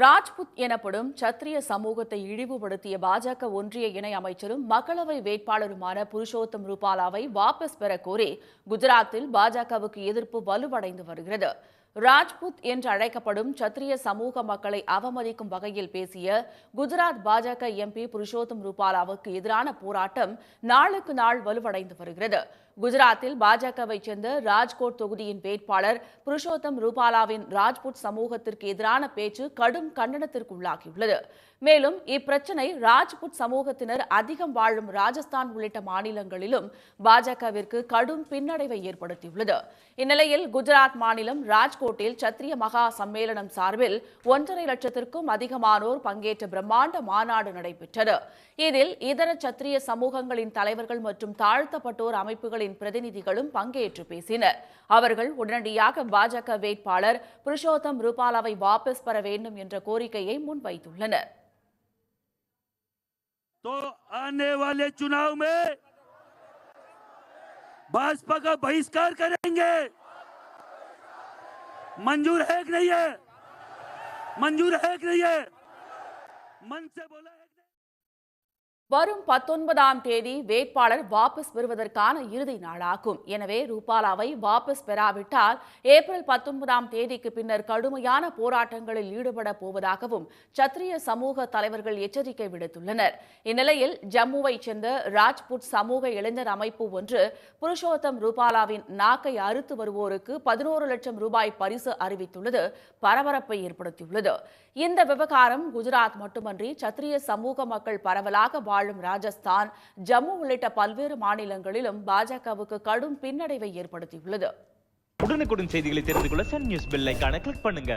ராஜ்புத் எனப்படும் சத்திரிய சமூகத்தை இழிவுபடுத்திய பாஜக ஒன்றிய இணை அமைச்சரும் மக்களவை வேட்பாளருமான புருஷோத்தம் ரூபாலாவை வாபஸ் பெற கோரி குஜராத்தில் பாஜகவுக்கு எதிர்ப்பு வலுவடைந்து வருகிறது. ராஜ்புத் என்று அழைக்கப்படும் சத்திரிய சமூக மக்களை அவமதிக்கும் வகையில் பேசிய குஜராத் பாஜக எம்பி புருஷோத்தம் ரூபாலாவுக்கு எதிரான போராட்டம் நாளுக்கு நாள் வலுவடைந்து வருகிறது. குஜராத்தில் பாஜகவை சேர்ந்த ராஜ்கோட் தொகுதியின் வேட்பாளர் புருஷோத்தம் ரூபாலாவின் ராஜ்புட் சமூகத்திற்கு எதிரான பேச்சு கடும் கண்டனத்திற்குள்ளாகியுள்ளது. மேலும் இப்பிரச்சினை ராஜ்புட் சமூகத்தினர் அதிகம் வாழும் ராஜஸ்தான் உள்ளிட்ட மாநிலங்களிலும் பாஜகவிற்கு கடும் பின்னடைவை ஏற்படுத்தியுள்ளது. இந்நிலையில் குஜராத் மாநிலம் ராஜ்கோட் ராஜ்கோட்டில் சத்திரிய மகா சம்மேளனம் சார்பில் ஒன்றரை லட்சத்திற்கும் அதிகமானோர் பங்கேற்ற பிரம்மாண்ட மாநாடு நடைபெற்றது இதில் இதர சத்திரிய சமூகங்களின் தலைவர்கள் மற்றும் தாழ்த்தப்பட்டோர் அமைப்புகளின் பிரதிநிதிகளும் பங்கேற்று பேசினர் அவர்கள் உடனடியாக பாஜக வேட்பாளர் புருஷோத்தம் ரூபாலாவை வாபஸ் பெற வேண்டும் என்ற கோரிக்கையை முன்வைத்துள்ளனர் तो आने वाले चुनाव में भाजपा का बहिष्कार करेंगे मंजूर है कि नहीं है मंजूर है कि नहीं है मन से बोला है? வரும் பத்தொன்பதாம் தேதி வேட்பாளர் வாபஸ் பெறுவதற்கான இறுதி நாளாகும். எனவே ரூபாலாவை வாபஸ் பெறாவிட்டால் ஏப்ரல் பத்தொன்பதாம் தேதிக்கு பின்னர் கடுமையான போராட்டங்களில் ஈடுபட போவதாகவும் சத்திரிய சமூக தலைவர்கள் எச்சரிக்கை விடுத்துள்ளனர். இந்நிலையில் ஜம்முவைச் சேர்ந்த ராஜ்புட் சமூக இளைஞர் அமைப்பு ஒன்று புருஷோத்தம் ரூபாலாவின் நாக்கை அறுத்து வருவோருக்கு பதினோரு லட்சம் ரூபாய் பரிசு அறிவித்துள்ளது பரபரப்பை ஏற்படுத்தியுள்ளது. இந்த விவகாரம் குஜராத் மட்டுமன்றி சத்திரிய சமூக மக்கள் பரவலாக வாழும் ராஜஸ்தான் ஜம்மு உள்ளிட்ட பல்வேறு மாநிலங்களிலும் பாஜகவுக்கு கடும் பின்னடைவை ஏற்படுத்தியுள்ளது. உடனுக்குடன் செய்திகளை தெரிந்து கொள்ள சன் நியூஸ் பெல் கிளிக் பண்ணுங்க.